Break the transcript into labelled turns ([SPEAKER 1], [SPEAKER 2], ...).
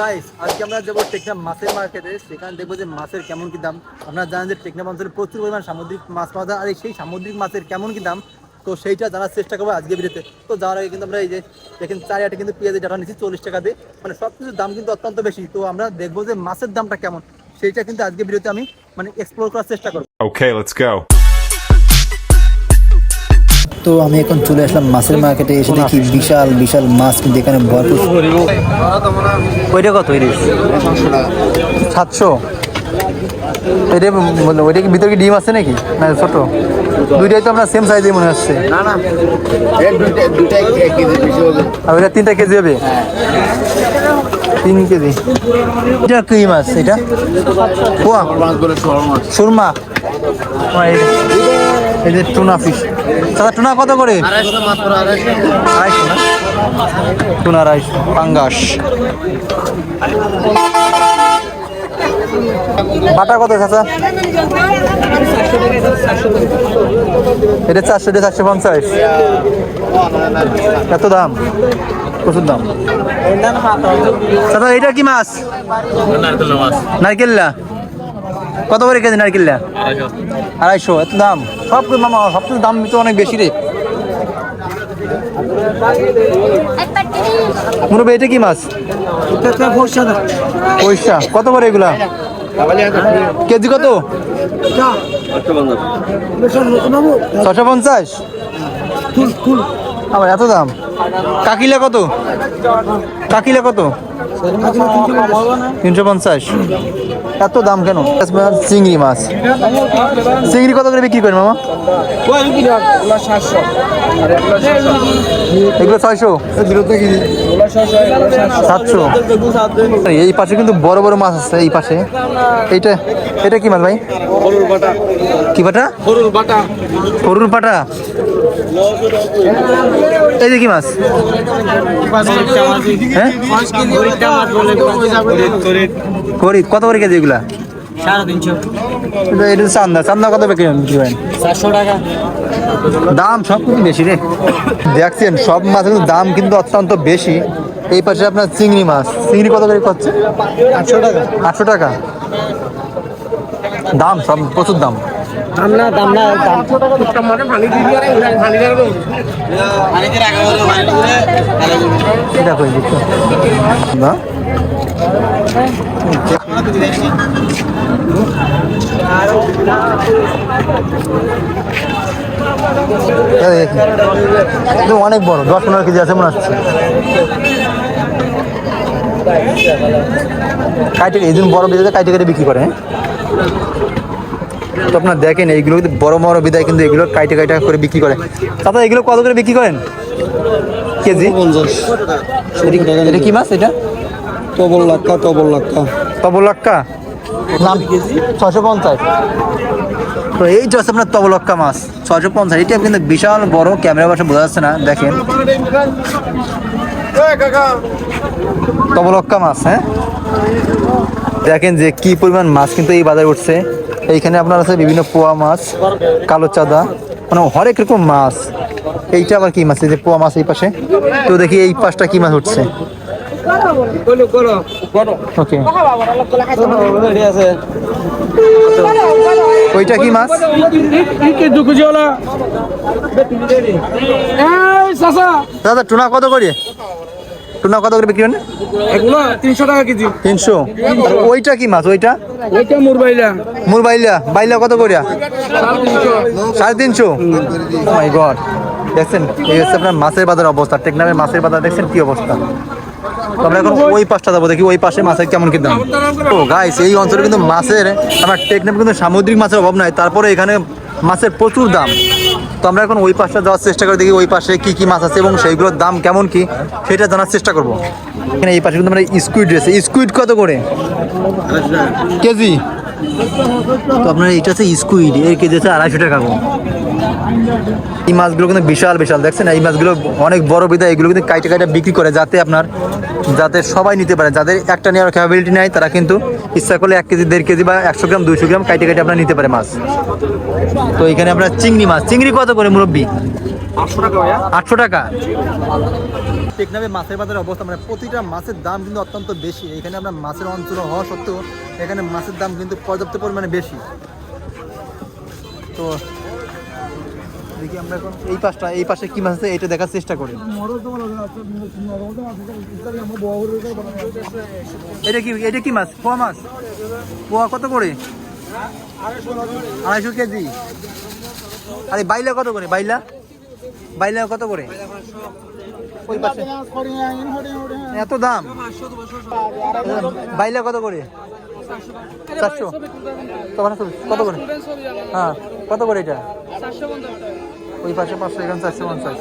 [SPEAKER 1] Guys আজকে আমরা যাব মাছের মার্কেটে সেখানে দেখব যে মাছের কেমন কি দাম। আপনারা জানেন যে অঞ্চলে প্রচুর পরিমাণ সামুদ্রিক মাছ পাওয়া আর সেই সামুদ্রিক মাছের কেমন কি দাম, তো সেইটা জানার চেষ্টা করব আজকে তো যাওয়ার আগে কিন্তু আমরা এই যে, দেখেন চারিয়াটা কিন্তু পেঁয়াজের ডাটা নিচ্ছি চল্লিশ টাকা দিয়ে। মানে সব কিছুর দাম কিন্তু অত্যন্ত বেশি। তো আমরা দেখব যে মাছের দামটা কেমন, সেইটা কিন্তু আজকে ভিডিওতে আমি মানে এক্সপ্লোর করার চেষ্টা করব.
[SPEAKER 2] তো আমি এখন চলে আসলাম মাছের মার্কেটে এসে দেখি বিশাল বিশাল মাছ কিন্তু এখানে ভরপুর।
[SPEAKER 1] ওইটা কত সাতশো। এটা ওইটা কি ভিতরে কি ডিম আছে নাকি? না ছোট। দুইটাই তো আপনার সেম সাইজে মনে হচ্ছে।
[SPEAKER 3] না না। এর দুইটা দুইটা এক কেজি হবে
[SPEAKER 1] আর ওইটা তিনটা কেজি হবে? তিন কেজি। এটা কি মাছ এটা? পোয়া
[SPEAKER 3] মাছ করে ছোট মাছ।
[SPEAKER 1] সুরমা। ও, এই যে- টুনা ফিশ। দাদা টুনা কত করে?
[SPEAKER 3] আড়াইশো
[SPEAKER 1] না? টুনা আড়াইশো পাঙ্গাস। বাটা কত চাচা? এটা চারশো এটা চারশো পঞ্চাশ। এত দাম? প্রচুর দাম। দাদা এটা কি মাছ? নারকেল্লা কত করে কেজি নারকেল্লা আড়াইশো এত দাম? সব মামা সব কিছু দাম তো অনেক বেশি রে। মুরব্বী এটা কি মাছ? পয়সা। কত করে এগুলা? কেজি কত? ছশো পঞ্চাশ। আবার এত দাম। কাকিলা কত? কাকিলা কত? তিনশো পঞ্চাশ। এত দাম কেন? চিংড়ি মাছ। চিংড়ি কত করে বিক্রি করেন মামা? এগুলো ছয়শো? সাতশো। এই পাশে কিন্তু বড় বড় মাছ আছে, এই পাশে। এইটা, এটা কি মাছ ভাই? কি পাটা গরুর পাটা এই যে কি মাছ? হ্যাঁ? করি কত করে কেজি এগুলা? তিনশো। এটা তো চান্দা। চান্দা কত বিক্রি করেন? দাম সব কিন্তু বেশি রে। দেখছেন সব মাছের কিন্তু দাম কিন্তু অত্যন্ত বেশি। এই পাশে আপনার চিংড়ি মাছ। চিংড়ি কত করে করছে আটশো টাকা। আটশো টাকা। দাম সব প্রচুর দাম। এটা করে দিচ্ছ না এই দেখি। এটা অনেক বড়, দশ পনেরো কেজি আছে মনে হচ্ছে কাইটে এই দিন বড় বিদায় কাইটে কেটে বিক্রি করে হ্যাঁ? তো আপনার দেখেন এইগুলো কিন্তু বড় বড় বিদায় কিন্তু এগুলো কাইটে কাইটে করে বিক্রি করে। তাতে এগুলো কত করে বিক্রি করেন? কেজি? এটা- এটা কি মাছ এটা?
[SPEAKER 4] টবল লাক্কা টবল লাক্কা।
[SPEAKER 1] তবলক্কা নাম? ছশো পঞ্চাশ। তো এইটা হচ্ছে আপনার তবলক্কা মাছ। ছশো পঞ্চাশ। এটা কিন্তু বিশাল বড় ক্যামেরা বাসা বোঝা যাচ্ছে না দেখেন। তবলক্কা মাছ হ্যাঁ? দেখেন যে কি পরিমাণ মাছ কিন্তু এই বাজারে উঠছে। এইখানে আপনার আছে বিভিন্ন পোয়া মাছ কালো চাঁদা মানে হরেক রকম মাছ। এইটা আবার কি মাছ? এই যে পোয়া মাছ এই পাশে। তো দেখি এই পাশটা কি মাছ উঠছে? ওকে। ওইটা কি মাছ? দাদা টুনা কত করে? টুনা কত করে বিক্রি করেন
[SPEAKER 4] এগুলো তিনশো টাকা কেজি।
[SPEAKER 1] তিনশো। ওইটা কি মাছ ওইটা?
[SPEAKER 4] ওইটা মুরবাইলা।
[SPEAKER 1] মুর বাইলা কত করিয়া সাড়ে তিনশো। মাই গড দেখছেন এই হচ্ছে আপনার মাছের বাজার অবস্থা টেকনামের মাছের বাজার দেখছেন কি অবস্থা? আমরা এখন ওই পাশটা যাব দেখি ওই পাশে মাছের কেমন কি দাম। ও গাইস এই অঞ্চলে কিন্তু মাছের আমার টেকনামে কিন্তু সামুদ্রিক মাছের অভাব নাই তারপরে এখানে মাছের প্রচুর দাম। তো আমরা এখন ওই পাশটা যাওয়ার চেষ্টা করে দেখি ওই পাশে কি কি মাছ আছে এবং সেইগুলোর দাম কেমন কি, সেটা জানার চেষ্টা করব। এখানে এই পাশে কিন্তু আমরা স্কুইড রয়েছে। স্কুইড কত করে? কেজি? তো আপনার এটা হচ্ছে স্কুইড, এর কেজি হচ্ছে আড়াইশো টাকা এই মাছগুলো কিন্তু বিশাল বিশাল দেখছেন? এই মাছগুলো অনেক বড় বিধায় এগুলো কিন্তু কাইটে কাইটে বিক্রি করে যাতে আপনার যাতে সবাই নিতে পারে। যাদের একটা নেওয়ার ক্যাপাবিলিটি নাই তারা কিন্তু ইচ্ছা করলে এক কেজি দেড় কেজি বা একশো গ্রাম দুইশো গ্রাম কাইটে কাইটে আপনার নিতে পারে মাছ। তো এখানে আপনার চিংড়ি মাছ। চিংড়ি কত করে মুরব্বী? আটশো টাকা টেকনামে মাছের বাজারের অবস্থা মানে প্রতিটা মাছের দাম কিন্তু অত্যন্ত বেশি। এখানে আপনার মাছের অঞ্চল হওয়া সত্ত্বেও এখানে মাছের দাম কিন্তু পর্যাপ্ত পরিমাণে বেশি। তো দেখি আমরা এখন এই পাশটা, এই পাশে কি মাছ আছে, এটা দেখার চেষ্টা করি। এটা কি এটা কি মাছ? পোয়া মাছ? পোয়া কত করে? আড়াইশো কেজি। আরে বাইলা কত করে? বাইলা? বাইলা কত করে? ওই পাশে। এত দাম? বাইলা কত করে? চারশো। কত করে? হ্যাঁ কত করে এটা? ওই পাশে পাঁচশো এখানে চারশো পঞ্চাশ।